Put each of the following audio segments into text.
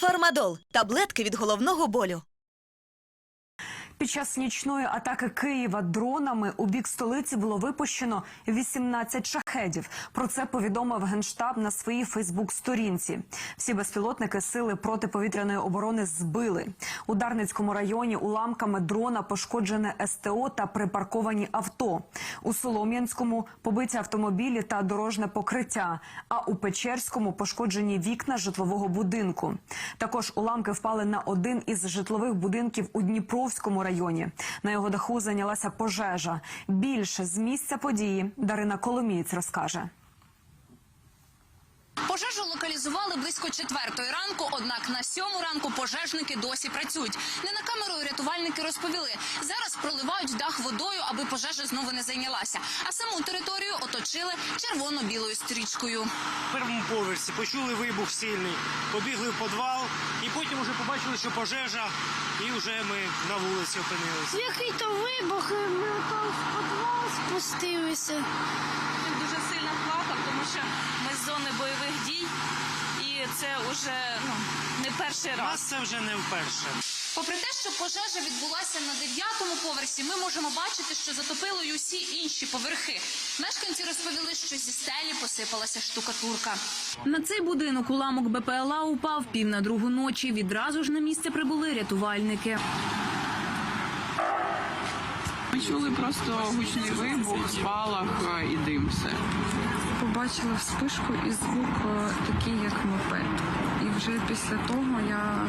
Фармадол таблетки від головного болю. Під час нічної атаки Києва дронами у бік столиці було випущено 18 шахедів. Про це повідомив генштаб на своїй Фейсбук-сторінці. Всі безпілотники сили протиповітряної оборони збили. У Дарницькому районі уламками дрона пошкоджене СТО та припарковані авто. У Солом'янському побиті автомобілі та дорожне покриття. А у Печерському пошкоджені вікна житлового будинку. Також уламки впали на один із житлових будинків у Дніпровському районі. На його даху зайнялася пожежа. Більше з місця події Дарина Коломієць розкаже. Пожежу локалізували близько четвертої ранку, однак на сьому ранку пожежники досі працюють. Не на камеру рятувальники розповіли. Зараз проливають дах водою, аби пожежа знову не зайнялася. А саму територію оточили червоно-білою стрічкою. В першому поверсі почули вибух сильний, побігли в підвал і потім вже побачили, що пожежа, і вже ми на вулиці опинилися. Який то вибух, ми там в підвал спустилися. Що ми з зони бойових дій, і це вже ну, не перший раз. нас це вже не вперше. Попри те, що пожежа відбулася на дев'ятому поверсі, ми можемо бачити, що затопило й усі інші поверхи. Мешканці розповіли, що зі стелі посипалася штукатурка. На цей будинок уламок БПЛА упав пів на другу ночі. Відразу ж на місце прибули рятувальники. Ми чули просто гучний вибух, спалах е, і дим все. Побачила вспишку і звук е, такий, як мопед. І вже після того я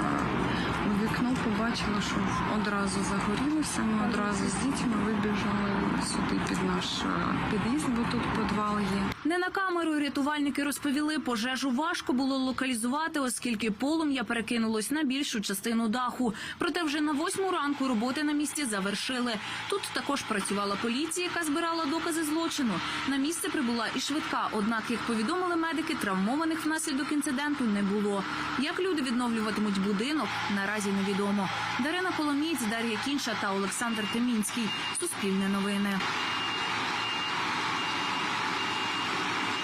у вікно побачила, що одразу загорілося. Ми одразу з дітьми вибіжали сюди під наш е, під'їзд, бо тут підвал є. Не на камеру рятувальники розповіли, пожежу важко було локалізувати, оскільки полум'я перекинулось на більшу частину даху. Проте вже на восьму ранку роботи на місці завершили. Тут також працювала поліція, яка збирала докази злочину. На місце прибула і швидка. Однак, як повідомили медики, травмованих внаслідок інциденту не було. Як люди відновлюватимуть будинок, наразі невідомо. Дарина Коломієць, Дар'я Кінша та Олександр Темінський. Суспільне новини.